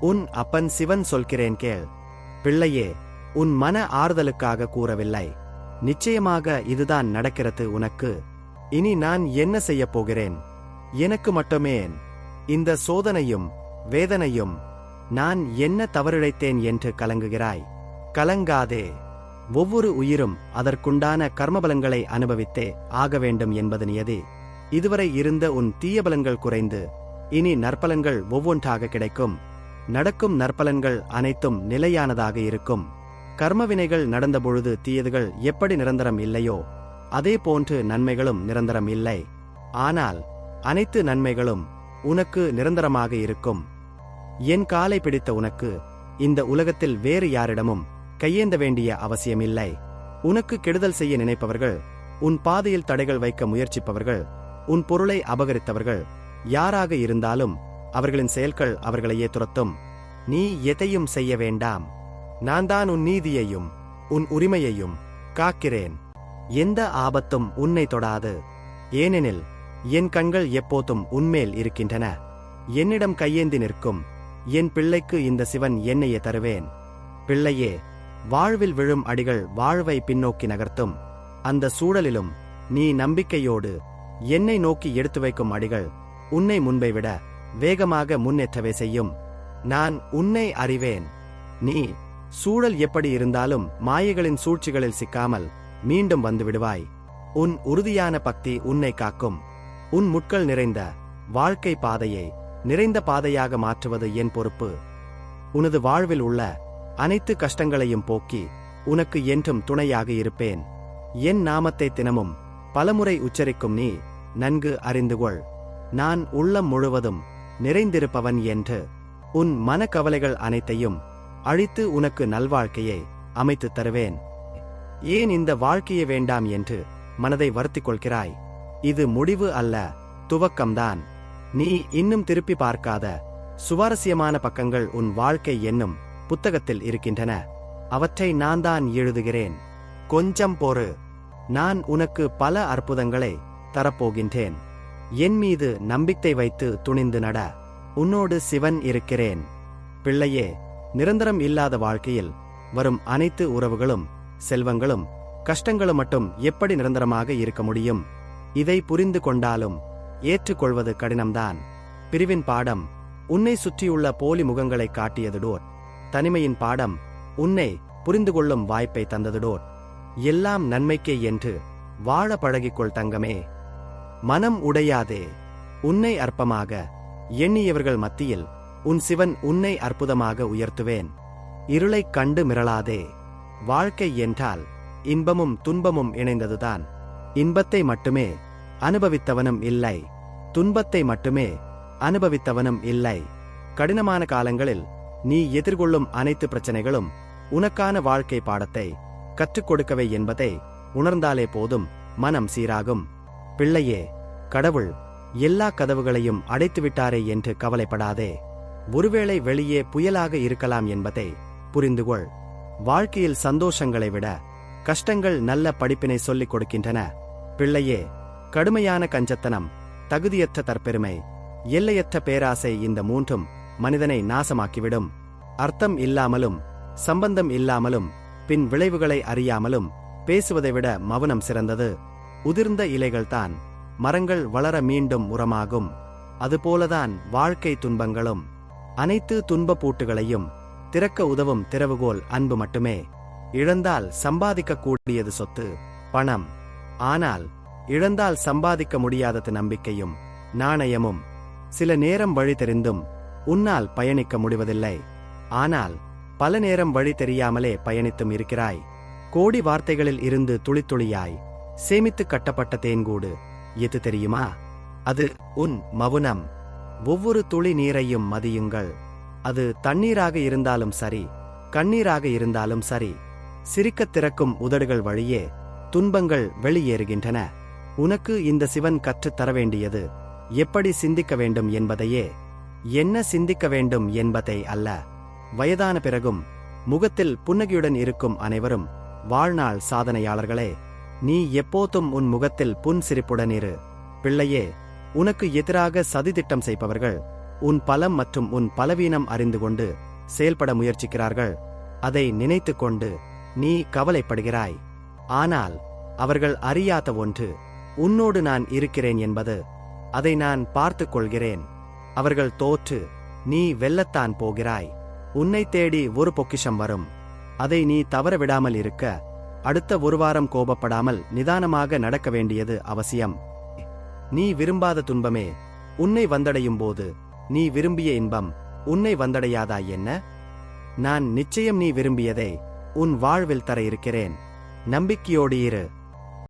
உன் அப்பன் சிவன் சொல்கிறேன் கேள். பிள்ளையே உன் மன ஆறுதலுக்காக கூறவில்லை. நிச்சயமாக இதுதான் நடக்கிறது உனக்கு. இனி நான் என்ன செய்யப் போகிறேன்? எனக்கு மட்டுமே இந்த சோதனையும் வேதனையும் நான் என்ன தவறிழைத்தேன் என்று கலங்குகிறாய்? கலங்காதே. ஒவ்வொரு உயிரும் அதற்குண்டான கர்மபலங்களை அனுபவித்தே ஆக வேண்டும் என்பது நியதி. இதுவரை இருந்த உன் தீயபலன்கள் குறைந்து இனி நற்பலன்கள் ஒவ்வொன்றாக கிடைக்கும். நடக்கும் நற்பலன்கள் அனைத்தும் நிலையானதாக இருக்கும். கர்மவினைகள் நடந்தபொழுது தீயதுகள் எப்படி நிரந்தரம் இல்லையோ அதே போன்று நன்மைகளும் நிரந்தரம் இல்லை. ஆனால் அனைத்து நன்மைகளும் உனக்கு நிரந்தரமாக இருக்கும். என் காலை பிடித்த உனக்கு இந்த உலகத்தில் வேறு யாரிடமும் கையேந்த வேண்டிய அவசியமில்லை. உனக்கு கெடுதல் செய்ய நினைப்பவர்கள் உன் பாதையில் தடைகள் வைக்க முயற்சிப்பவர்கள் உன் பொருளை அபகரித்தவர்கள் யாராக இருந்தாலும் அவர்களின் செயல்கள் அவர்களையே துரத்தும். நீ எதையும் செய்ய வேண்டாம். நான் தான் உன் நீதியையும் உன் உரிமையையும் காக்கிறேன். எந்த ஆபத்தும் உன்னை தொடாது. ஏனெனில் என் கண்கள் எப்போதும் உன்மேல் இருக்கின்றன. என்னிடம் கையேந்தி நிற்கும் என் பிள்ளைக்கு இந்த சிவன் என்னையே தருவேன். பிள்ளையே வாழ்வில் விழும் அடிகள் வாழ்வை பின்னோக்கி நகர்த்தும். அந்த சூழலிலும் நீ நம்பிக்கையோடு என்னை நோக்கி எடுத்து வைக்கும் அடிகள் உன்னை முன்பை விட வேகமாக முன்னேற்றவே செய்யும். நான் உன்னை அறிவேன். நீ சூழல் எப்படி இருந்தாலும் மாயைகளின் சூழ்ச்சிகளில் சிக்காமல் மீண்டும் வந்து விடுவாய். உன் உறுதியான பக்தி உன்னை காக்கும். உன் முட்கள் நிறைந்த வாழ்க்கை பாதையை நிறைந்த பாதையாக மாற்றுவது என் பொறுப்பு. உனது வாழ்வில் உள்ள அனைத்து கஷ்டங்களையும் போக்கி உனக்கு என்றும் துணையாக இருப்பேன். என் நாமத்தை தினமும் பலமுறை உச்சரிக்கும் நீ நன்கு அறிந்து கொள் நான் உள்ளம் முழுவதும் நிறைந்திருப்பவன் என்று உன் மனக்கவலைகள் அனைத்தையும் அழித்து உனக்கு நல்வாழ்க்கையை அமைத்துத் தருவேன். ஏன் இந்த வாழ்க்கையை வேண்டாம் என்று மனதை வருத்திக் கொள்கிறாய் இது முடிவு அல்ல துவக்கம்தான். நீ இன்னும் திருப்பி பார்க்காத சுவாரஸ்யமான பக்கங்கள் உன் வாழ்க்கை என்னும் புத்தகத்தில் இருக்கின்றன. அவற்றை நான் தான் எழுதுகிறேன். கொஞ்சம் பொறு. நான் உனக்கு பல அற்புதங்களை தரப்போகின்றேன். என் மீது நம்பிக்கை வைத்து துணிந்து நட. உன்னோடு சிவன் இருக்கிறேன். பிள்ளையே நிரந்தரம் இல்லாத வாழ்க்கையில் வரும் அனைத்து உறவுகளும் செல்வங்களும் கஷ்டங்களும் மட்டும் எப்படி நிரந்தரமாக இருக்க முடியும்? இதை புரிந்து கொண்டாலும் ஏற்றுக்கொள்வது கடினம்தான். பிரிவின் பாடம் உன்னை சுற்றியுள்ள போலி முகங்களை காட்டியதுடோர் தனிமையின் பாடம் உன்னை புரிந்து கொள்ளும் வாய்ப்பை தந்ததுடோர் எல்லாம் நன்மைக்கே என்று வாழ பழகிக்கொள் தங்கமே. மனம் உடையாதே உன்னை அற்பமாக எண்ணியவர்கள் மத்தியில் உன் சிவன் உன்னை அற்புதமாக உயர்த்துவேன். இருளைக் கண்டு மிரளாதே வாழ்க்கை என்றால் இன்பமும் துன்பமும் இணைந்ததுதான். இன்பத்தை மட்டுமே அனுபவித்தவனும் இல்லை துன்பத்தை மட்டுமே அனுபவித்தவனும் இல்லை. கடினமான காலங்களில் நீ எதிர்கொள்ளும் அனைத்து பிரச்சனைகளும் உனக்கான வாழ்க்கை பாடத்தை கற்றுக் கொடுக்கவை என்பதை உணர்ந்தாலே போதும் மனம் சீராகும். பிள்ளையே கடவுள் எல்லா கதவுகளையும் அடைத்துவிட்டாரே என்று கவலைப்படாதே. ஒருவேளை வெளியே புயலாக இருக்கலாம் என்பதை புரிந்துகொள். வாழ்க்கையில் சந்தோஷங்களை விட கஷ்டங்கள் நல்ல படிப்பினை சொல்லிக் கொடுக்கின்றன. பிள்ளையே கடுமையான கஞ்சத்தனம் தகுதியற்ற தற்பெருமை எல்லையற்ற பேராசை இந்த மூன்றும் மனிதனை நாசமாக்கிவிடும். அர்த்தம் இல்லாமலும் சம்பந்தம் இல்லாமலும் பின் விளைவுகளை அறியாமலும் பேசுவதை விட மௌனம் சிறந்தது. உதிர்ந்த இலைகள்தான் மரங்கள் வளர மீண்டும் உரமாகும். அதுபோலதான் வாழ்க்கை துன்பங்களும் அனைத்து துன்பப் பூட்டுகளையும் திறக்க உதவும் திறவுகோல் அன்பு மட்டுமே. இழந்தால் சம்பாதிக்க கூடியது சொத்து பணம். ஆனால் இழந்தால் சம்பாதிக்க முடியாதது நம்பிக்கையும் நாணயமும். சில நேரம் வழி தெரிந்தும் உன்னால் பயணிக்க முடிவதில்லை. ஆனால் பல நேரம் வழி தெரியாமலே பயணித்தும் இருக்கிறாய். கோடி வார்த்தைகளில் இருந்து துளித்துளியாய் சேமித்து கட்டப்பட்ட தேன்கூடு. எது தெரியுமா? அது உன் மவுனம். ஒவ்வொரு துளி நீரையும் மதியுங்கள். அது தண்ணீராக இருந்தாலும் சரி கண்ணீராக இருந்தாலும் சரி. சிரிக்கத் திறக்கும் உதடுகள் வழியே துன்பங்கள் வெளியேறுகின்றன. உனக்கு இந்த சிவன் கற்றுத் தர வேண்டியது எப்படி சிந்திக்க வேண்டும் என்பதையே. என்ன சிந்திக்க வேண்டும் என்பதை அல்ல. வயதான பிறகும் முகத்தில் புன்னகையுடன் இருக்கும் அனைவரும் வாழ்நாள் சாதனையாளர்களே நீ எப்போதும் உன் முகத்தில் புன் சிரிப்புடன் இரு. பிள்ளையே உனக்கு எதிராக சதித்திட்டம் செய்பவர்கள் உன் பலம் மற்றும் உன் பலவீனம் அறிந்து கொண்டு செயல்பட முயற்சிக்கிறார்கள். அதை நினைத்து கொண்டு நீ கவலைப்படுகிறாய். ஆனால் அவர்கள் அறியாத ஒன்று உன்னோடு நான் இருக்கிறேன் என்பது. அதை நான் பார்த்துக் கொள்கிறேன். அவர்கள் தோற்று நீ வெல்லத்தான் போகிறாய். உன்னை தேடி ஒரு பொக்கிஷம் வரும். அதை நீ தவற விடாமல் இருக்க. அடுத்த ஒரு வாரம் கோபப்படாமல் நிதானமாக நடக்க வேண்டியது அவசியம். நீ விரும்பாத துன்பமே. உன்னை வந்தடையும் போது. நீ விரும்பிய இன்பம். உன்னை வந்தடையாதா என்ன? நான் நிச்சயம் நீ விரும்பியதை உன் வாழ்வில் தர இருக்கிறேன். நம்பிக்கையோடு இரு.